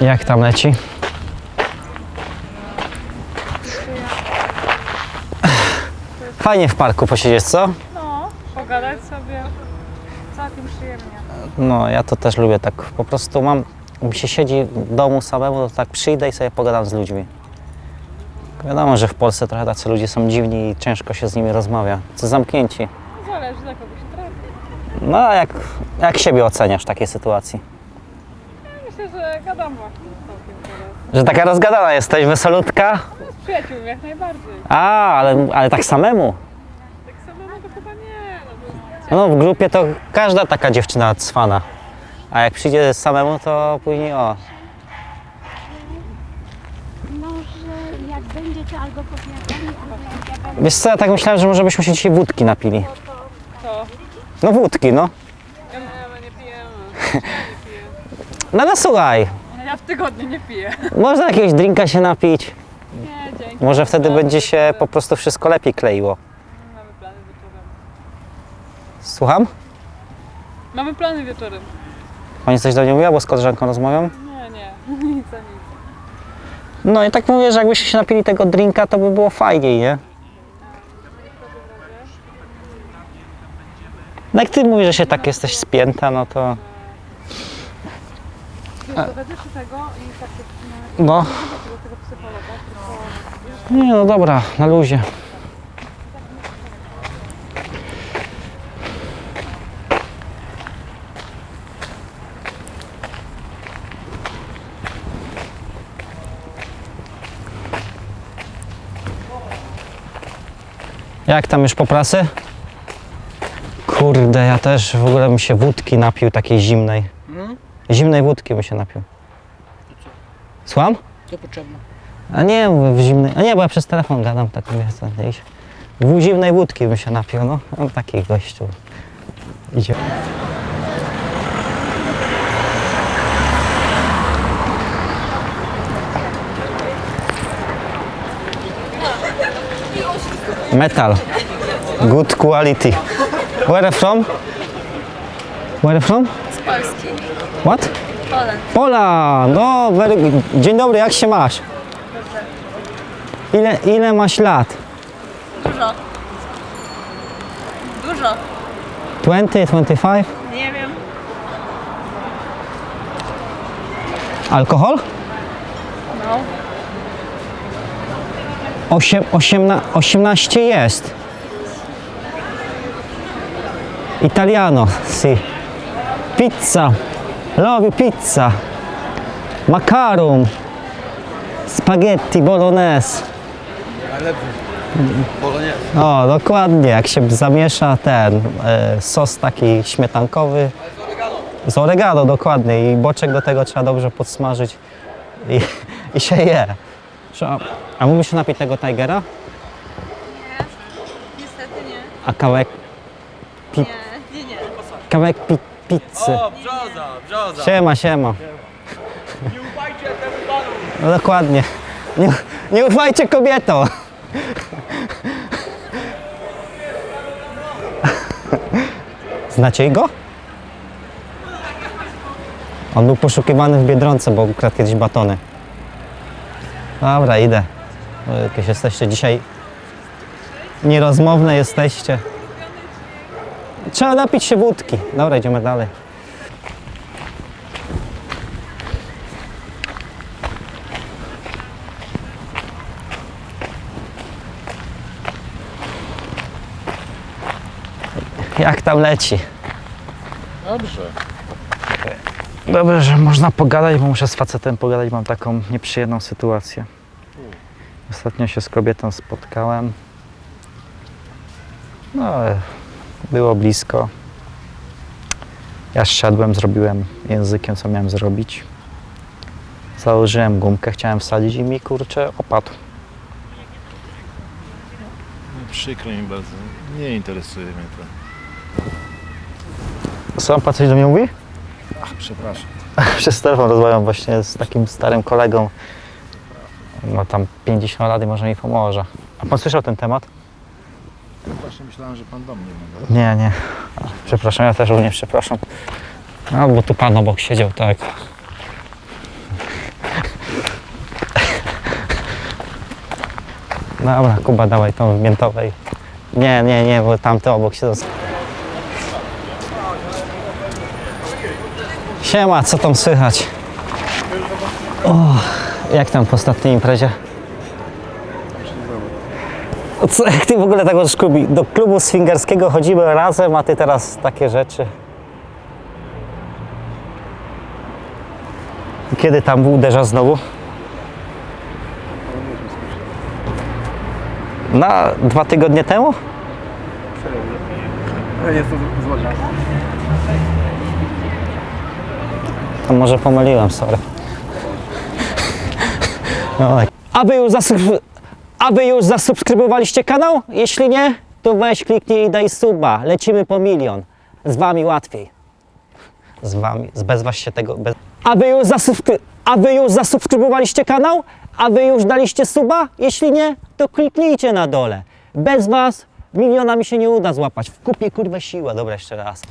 Jak tam leci? Fajnie w parku posiedzieć, co? No, pogadać sobie. Całkiem przyjemnie. No, ja to też lubię tak. Po prostu mam, mi się siedzi w domu samemu, to tak przyjdę i sobie pogadam z ludźmi. Wiadomo, że w Polsce trochę tacy ludzie są dziwni i ciężko się z nimi rozmawia. Co zamknięci. Zależy dla kogo się trafi. No, a jak, jak siebie oceniasz w takiej sytuacji? Że gadam właśnie całkiem teraz. Że taka rozgadana jesteś, wesolutka? No, z przyjaciółmi jak najbardziej. A, ale, ale tak samemu. Tak samemu to chyba nie. No, bo No, w grupie to każda taka dziewczyna cwana. A jak przyjdzie samemu, to później o. Może jak będziecie albo powiadali, albo jak ja będę Wiesz co, ja tak myślałem, że może byśmy się dzisiaj wódki napili. to. No wódki, no. Ja my nie pijemy. No ale słuchaj, Ja w tygodniu nie piję. można jakiegoś drinka się napić. Nie, dzięki. Może wtedy będzie się po prostu wszystko lepiej kleiło. Mamy plany wieczorem. Słucham? Mamy plany wieczorem. Pani coś do mnie mówiła, bo z koleżanką rozmawiam? Nie, nie. Nic a nic. No i tak mówię, że jakbyście się napili tego drinka, to by było fajniej, nie? No jak ty mówisz, że się tak jesteś spięta, no to... Dowiedzę się tego i tak się No, do tego psychologa, tylko nie no dobra, na luzie. Jak tam już po pracy? Kurde, ja też w ogóle bym się wódki napił, takiej zimnej. Zimnej wódki bym się napił. Słucham? To potrzebne. A nie, w zimnej. A nie, bo ja przez telefon gadam, tak mówię, co gdzieś. W zimnej wódki bym się napił, no. Mam taki gościu. Idzie. Metal. Good quality. Where from? Where from? z Polski. What? Poland. Pola, no, very good. dzień dobry, jak się masz? Ile, ile masz lat? Dużo. Dużo. 20, 25? Nie wiem. Alkohol? No. Osiem, osiemna, 18 jest. Italiano, si. Pizza. Love pizza. Makaron. Spaghetti bolognese. O, dokładnie. Jak się zamiesza ten e, sos taki śmietankowy. Z oregano, dokładnie. I boczek do tego trzeba dobrze podsmażyć. I, i się je. Trzeba- A mógłbyś się napić tego Tigera? Niestety nie. A kawałek, Nie, nie, nie. kawałek pi, pizzy. O, brzoza, brzoza. Siema, siema. Nie ufajcie temu panu. No dokładnie. Nie, nie ufajcie kobietom. Znacie go? On był poszukiwany w Biedronce, bo ukradł kiedyś batony. Dobra, idę. Jakieś jesteście dzisiaj nierozmowne jesteście. Trzeba napić się wódki. Dobra, idziemy dalej. Jak tam leci? Dobrze. Dobrze, że można pogadać, bo muszę z facetem pogadać. Mam taką nieprzyjemną sytuację. Ostatnio się z kobietą spotkałem. No, ale było blisko. Ja szedłem, zrobiłem językiem, co miałem zrobić. Założyłem gumkę, chciałem wsadzić i mi kurczę opadł. Przykro mi bardzo. Nie interesuje mnie to. Co, pan coś do mnie mówi? Ach, przepraszam. Przez telefon rozmawiam właśnie z takim starym kolegą. No tam 50 lat i może mi pomoże. A pan słyszał ten temat? myślałem, że pan do mnie mówi. Nie, nie. Przepraszam, ja też również przepraszam. No, bo tu pan obok siedział, tak. Dobra, Kuba, dawaj tą w miętowej. Nie, nie, nie, bo tamty obok siedzą. Siema, co tam słychać? O, jak tam po ostatniej imprezie? Co, jak ty w ogóle do klubu, do klubu swingerskiego chodzimy razem, a ty teraz takie rzeczy? Kiedy tam uderza znowu? Na dwa tygodnie temu? To może pomyliłem, sorry. No, tak. aby, już zasubskry- aby już zasubskrybowaliście kanał? Jeśli nie, to weź kliknij i daj suba. Lecimy po milion. Z wami łatwiej. Z wami, z- bez was się tego... Bez... Aby, już zasubskry... aby już zasubskrybowaliście kanał? A wy już daliście suba? Jeśli nie, to kliknijcie na dole. Bez was miliona mi się nie uda złapać. W kupie kurwa siła. Dobra, jeszcze raz.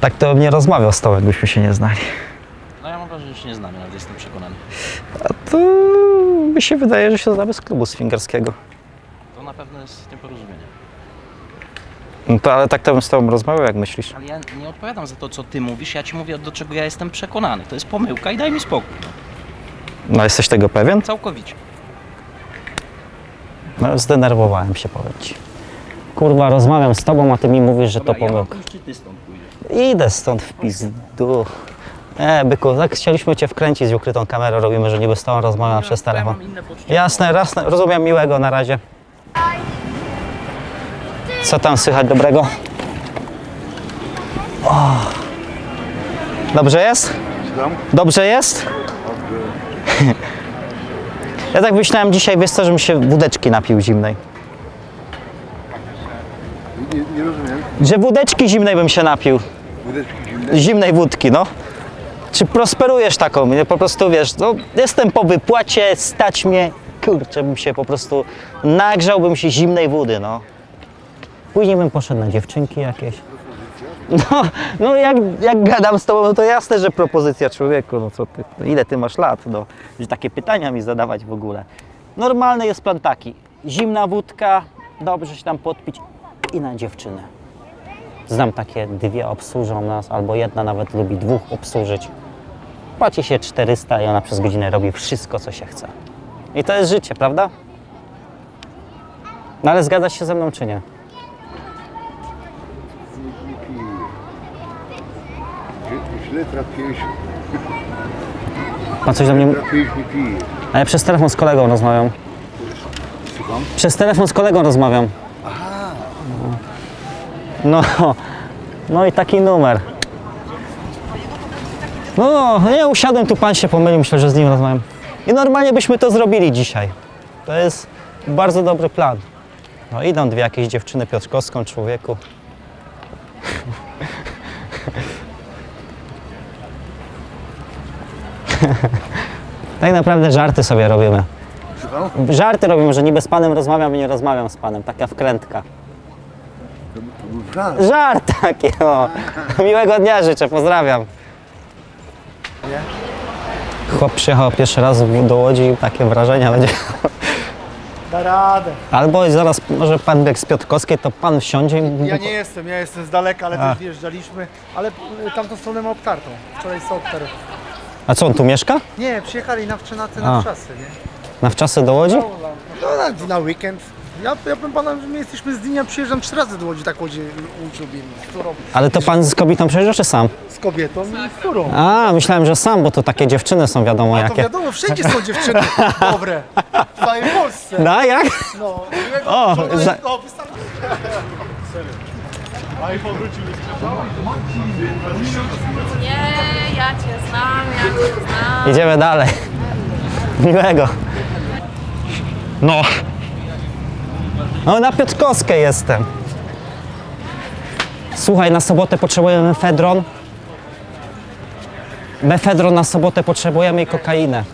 Tak to nie rozmawiał z tobą, jakbyśmy się nie znali. No ja mam wrażenie, że się nie znamy, nawet jestem przekonany. A to się wydaje, że się znamy z klubu swingerskiego. To na pewno jest z tym porozumienie. No to ale tak to bym z tobą rozmawiał, jak myślisz? Ale ja nie odpowiadam za to, co ty mówisz, ja ci mówię, do czego ja jestem przekonany. To jest pomyłka i daj mi spokój. No. No jesteś tego pewien? Całkowicie. No zdenerwowałem się, powiem ci. Kurwa, rozmawiam z tobą, a ty mi mówisz, że to Dobra, ja mam pomyłka. pójść, czy ty stąd pójdziesz? Idę stąd w pizdu. E, byku, tak chcieliśmy cię wkręcić z ukrytą kamerą, robimy, że niby z tobą rozmawiam przez telefon. Jasne, rozumiem, miłego na razie. Co tam słychać dobrego? O. Dobrze jest? Dobrze jest? Ja tak myślałem dzisiaj, wiesz co, żebym się wódeczki napił zimnej. Nie, nie rozumiem. Że wódeczki zimnej bym się napił. Wódeczki zimne. Zimnej wódki, no. Czy prosperujesz taką? Nie, po prostu wiesz, no, jestem po wypłacie, stać mnie, kurczę, bym się po prostu nagrzałbym się zimnej wody, no. Później bym poszedł na dziewczynki jakieś. No, no jak, jak gadam z tobą, no to jasne, że propozycja człowieku, no co ty, no ile ty masz lat, no. Że takie pytania mi zadawać w ogóle. Normalny jest plan taki, zimna wódka, dobrze się tam podpić i na dziewczynę. Znam takie dwie obsłużą nas, albo jedna nawet lubi dwóch obsłużyć. Płaci się 400 i ona przez godzinę robi wszystko, co się chce. I to jest życie, prawda? No ale zgadzasz się ze mną, czy nie? Źle- trafiłeś, Pan coś do mnie... trafiłeś. A ja przez telefon z kolegą rozmawiam. Słucham? Przez telefon z kolegą rozmawiam. No, no i taki numer. No, nie usiadłem tu, pan się pomylił, myślę, że z nim rozmawiam. I normalnie byśmy to zrobili dzisiaj. To jest bardzo dobry plan. No idą dwie jakieś dziewczyny Piotrkowską, człowieku. tak naprawdę żarty sobie robimy. Żarty robimy, że niby z panem rozmawiam i nie rozmawiam z panem. Taka wkrętka. Żart taki, o. Miłego dnia życzę, pozdrawiam. Chłop przyjechał pierwszy raz w- do Łodzi i takie wrażenia będzie. Da radę. Albo zaraz, może pan bieg z Piotrkowskiej, to pan wsiądzie i... Ja nie jestem, ja jestem z daleka, ale A. też wjeżdżaliśmy. Ale y, tamtą stronę ma obtartą. Wczoraj Sokter. A co, on tu mieszka? Nie, przyjechali na A. na wczasy, nie? Na wczasy do Łodzi? No na, na weekend. Ja, ja powiem pana, że my jesteśmy z Dynia, przyjeżdżam trzy razy do Łodzi, tak Łodzi. Z którą? Ale to pan z kobietą przejeżdża, czy sam? Z kobietą i z którą? A, myślałem, że sam, bo to takie dziewczyny są, wiadomo A to jakie. wiadomo, wszędzie są dziewczyny dobre. W całej Polsce. No, jak? No, O, wieczoru. za- O, wystarczy. Nie, ja cię znam, ja cię znam. Idziemy dalej. Miłego. No. No na Piotrkowskiej jestem. Słuchaj, na sobotę potrzebujemy mefedron. Mefedron na sobotę potrzebujemy i kokainę.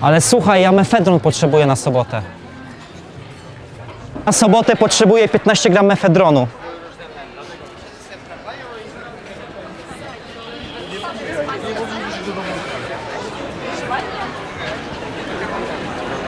Ale słuchaj, ja mefedron potrzebuję na sobotę. Na sobotę potrzebuję 15 gram mefedronu.